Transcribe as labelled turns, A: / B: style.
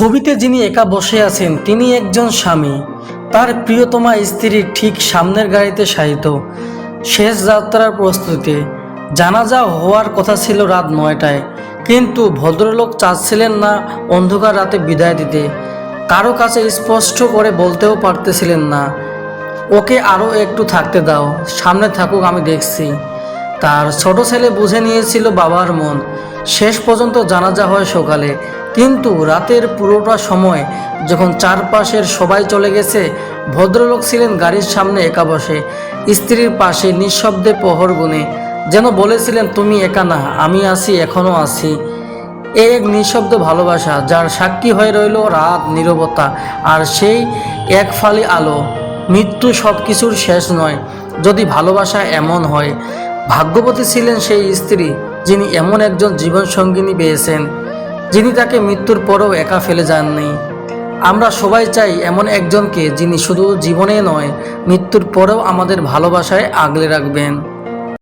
A: ছবিতে যিনি একা বসে আছেন, তিনি একজন স্বামী। তার প্রিয়তমা স্ত্রীর ঠিক সামনের গাড়িতে শায়িত। শেষ যাত্রার প্রস্তুতি। জানাজা হওয়ার কথা ছিল রাত নয়টায়। কিন্তু ভদ্রলোক চাচ্ছিলেন না অন্ধকার রাতে বিদায় দিতে। কারও কাছে স্পষ্ট করে বলতেও পারতেছিলেন না। ওকে আরও একটু থাকতে দাও। সামনে থাকুক, আমি দেখছি। তার ছোট ছেলে বুঝে নিয়েছিল বাবার মন। শেষ পর্যন্ত জানাজা হয় সকালে। কিন্তু রাতের পুরোটা সময় যখন চারপাশের সবাই চলে গেছে, ভদ্রলোক ছিলেন গাড়ির সামনে একা বসে। স্ত্রীর পাশে নিঃশব্দে প্রহর গুনে যেন বলেছিলেন, তুমি একা না, আমি আছি এখনও আছি। এ এক নিঃশব্দ ভালোবাসা যার সাক্ষী হয়ে রইল রাত, নীরবতা আর সেই এক ফালি আলো। মৃত্যু সব কিছুর শেষ নয়, যদি ভালোবাসা এমন হয়। ভাগ্যবতী ছিলেন সেই স্ত্রী যিনি এমন একজন জীবনসঙ্গিনী পেয়েছেন, যিনি তাকে মৃত্যুর পরেও একা ফেলে যাননি। আমরা সবাই চাই এমন একজনকে যিনি শুধু জীবনে নয়, মৃত্যুর পরেও আমাদের ভালোবাসায় আগলে রাখবেন।